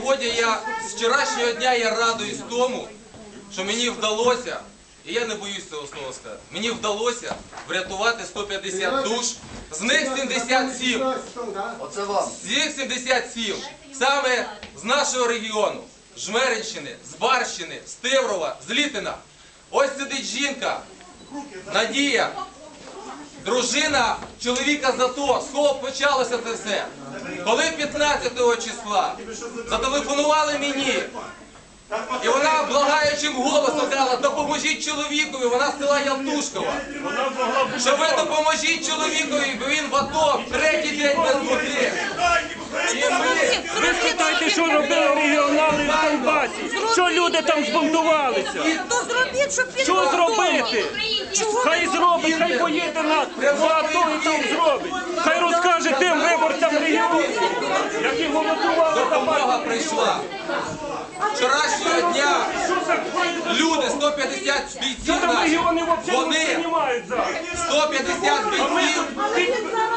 Сьогодні я з вчорашнього дня я радуюсь тому, що мені вдалося, і я не боюсь цього слова сказати, мені вдалося врятувати 150 душ, з них 77. Оце вам. З них 77 саме з нашого регіону, Жмеринщини, з Барщини, з Тиврова, з Літина. Ось сидить жінка, Надія, дружина чоловіка ЗАТО. З кого почалося це все? Коли 15 числа зателефонували мені, і вона благаючим голосом сказала, допоможіть чоловікові, вона з села Ялтушкова. Що ви допоможіть чоловікові, бо він в АТО третій день без води. І ми Ви спитайте, що робили Донбасі? Що люди там збунтувалися? То зробіть, щоб він Що зробити? Хай зробить, хай поїде на в АТО і там зробить. Хай розкаже тим виборцям регіону, які голосували за допомога прийшла. Вчорашнього дня люди, 150 Що бійців там наших, вони приймають зараз?